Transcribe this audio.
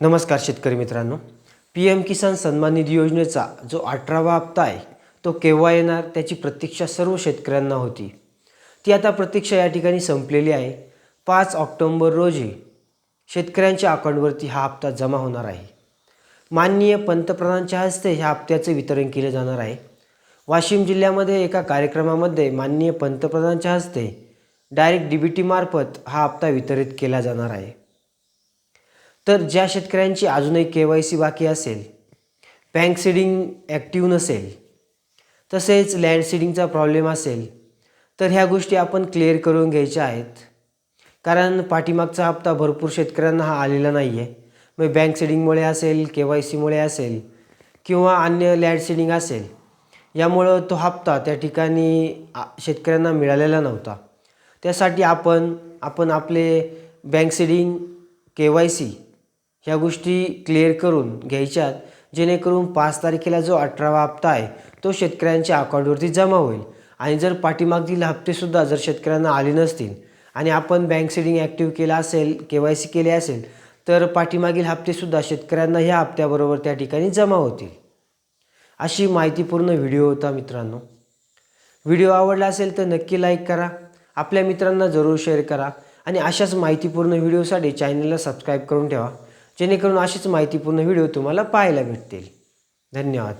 नमस्कार शेतकरी मित्रांनो. पी एम किसान सन्मान निधी योजनेचा जो अठरावा हप्ता आहे तो केव्हा येणार त्याची प्रतीक्षा सर्व शेतकऱ्यांना होती. ती आता प्रतीक्षा या ठिकाणी संपलेली आहे. पाच ऑक्टोंबर रोजी शेतकऱ्यांच्या अकाउंटवरती हा हप्ता जमा होणार आहे. माननीय पंतप्रधानांच्या हस्ते ह्या हप्त्याचे वितरण केले जाणार आहे. वाशिम जिल्ह्यामध्ये एका कार्यक्रमामध्ये माननीय पंतप्रधानांच्या हस्ते डायरेक्ट डी बी टीमार्फत हा हप्ता वितरित केला जाणार आहे. तर ज्या शेतकऱ्यांची अजूनही के वाय सी बाकी असेल बँक सीडिंग ॲक्टिव्ह नसेल तसेच लँड सीडिंगचा प्रॉब्लेम असेल तर ह्या गोष्टी आपण क्लिअर करून घ्यायच्या आहेत. कारण पाठीमागचा हप्ता भरपूर शेतकऱ्यांना हा आलेला नाही आहे मग बँक सीडिंगमुळे असेल के वाय सीमुळे असेल किंवा अन्य लँड सीडिंग असेल यामुळं तो हप्ता त्या ठिकाणी आ- शेतकऱ्यांना मिळालेला नव्हता. त्यासाठी आपण आपण आपले bank seeding K Y C ह्या गोष्टी क्लिअर करून घ्यायच्यात जेणेकरून पाच तारखेला जो अठरावा हप्ता आहे तो शेतकऱ्यांच्या अकाउंटवरती जमा होईल. आणि जर पाठीमागील हप्तेसुद्धा जर शेतकऱ्यांना आले नसतील आणि आपण बँक सेडिंग ॲक्टिव्ह केला असेल के वाय सी केले असेल तर पाठीमागील हप्तेसुद्धा शेतकऱ्यांना ह्या हप्त्याबरोबर त्या ठिकाणी जमा होतील. अशी माहितीपूर्ण व्हिडिओ होता मित्रांनो. व्हिडिओ आवडला असेल तर नक्की लाईक करा. आपल्या मित्रांना जरूर शेअर करा. आणि अशाच माहितीपूर्ण व्हिडिओसाठी चॅनलला सबस्क्राईब करून ठेवा. जेणेकरून अशीच माहितीपूर्ण व्हिडिओ तुम्हाला पाहायला भेटतील. धन्यवाद.